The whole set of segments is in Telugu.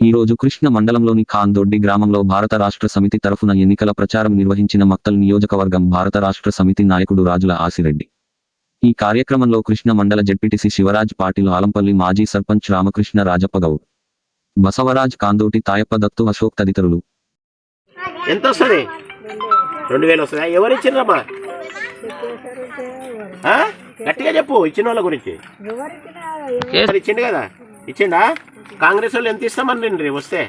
ఈ రోజు కృష్ణ మండలంలోని ఖాందొడ్డి గ్రామంలో భారత రాష్ట్ర సమితి తరఫున ఎన్నికల ప్రచారం నిర్వహించిన మక్తల్ నియోజకవర్గం భారత రాష్ట్ర సమితి నాయకుడు రాజుల ఆసిరెడ్డి. ఈ కార్యక్రమంలో కృష్ణ మండల జడ్పీటీసీ శివరాజ్ పాటిల్ ఆలంపల్లి మాజీ సర్పంచ్ రామకృష్ణ రాజప్ప గౌడ్. బసవరాజ్ కాందోటి తాయప్ప దత్తు అశోక్ తదితరులు. ఎంత వస్తుంది? రెండు వేలు వస్తుందా? ఎవరు ఇచ్చిండ్రమ్మా? గట్టిగా చెప్పు ఇచ్చిన వాళ్ళ గురించి ఇచ్చిండు కదా? ఇచ్చిండా? కాంగ్రెస్ వాళ్ళు ఎంత ఇస్తామని వస్తే.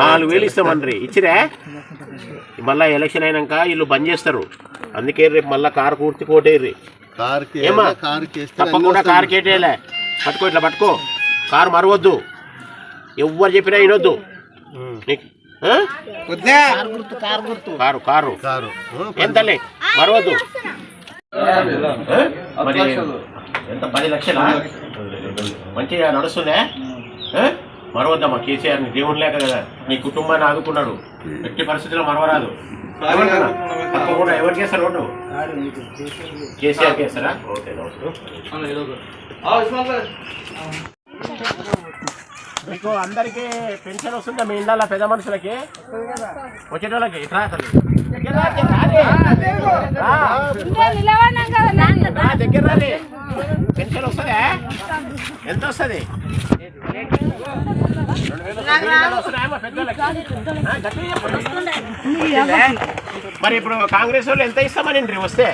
నాలుగు వేలు ఇస్తామని ఇచ్చిరే? మళ్ళా ఎలక్షన్ అయినాక వీళ్ళు బంద్ చేస్తారు. అందుకే రేపు మళ్ళా కారు పూర్తి కోటేర్రి. ఏమా? తప్పకుండా కారు కేటేలే పట్టుకో ఇట్లా పట్టుకో. కారు మరవద్దు. ఎవ్వరు చెప్పినా వినొద్దు? కారు కారు కారు ఎంతలే మరవద్దు. మరి ఎంత? పది లక్షలా? మంచిగా నడుస్తుందే? మరవద్దమ్మా కేసీఆర్ని దేవుడు లేక కదా. నీ కుటుంబాన్ని ఆదుకున్నాడు. ఎట్టి పరిస్థితుల్లో మరవరాదు? తప్పకుండా ఎవరికి వేస్తారు ఓటు? కేసీఆర్ వేస్తారా ఓకే మీకు అందరికి పెన్షన్ వస్తుందా మీ ఇళ్ళ పెద్ద మనుషులకి? వచ్చేటోళ్ళకి? ఇట్లా తల్లి. దగ్గర రా, దగ్గర రాలే. రా, దగ్గర రాలే. పెన్షన్ వస్తుందా ఎంత వస్తుంది? మరి ఇప్పుడు కాంగ్రెస్ వాళ్ళు ఎంత ఇస్తామని వస్తే?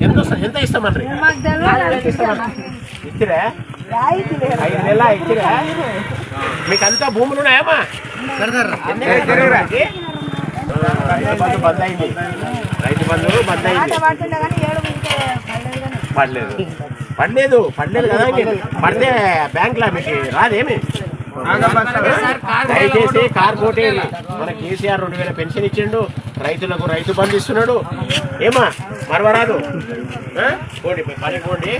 ఎంత వస్తుంది ఎంత ఇస్తామని ఇచ్చిరా ఐదు నెలల ఇచ్చిరా మీకు అంతా భూములు ఉన్నాయమ్మా? రైతు బంధు బంద్ అయింది రైతు బంధు బంద్ అయింది పడలేదు. పడలేదు పడలేదు కదా పడితే బ్యాంక్ లా మీకు రాదేమి దయచేసి కార్ కోటేయాలి మన కేసీఆర్ రెండు వేల పెన్షన్ ఇచ్చిండు. రైతులకు రైతు బంధు ఇస్తున్నాడు. ఏమా మరవరాదు? పోండి పని పోండి.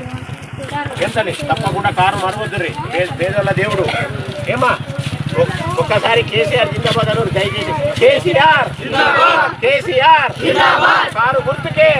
ఎంతని తప్పకుండా కారు మరవద్దురి పేదల దేవుడు. ఏమా ఒక్- ఒక్కసారి కేసీఆర్ జిందాబాద్ అను దయచేసి. కేసీఆర్! కేసీఆర్! కారు గుర్తుకే.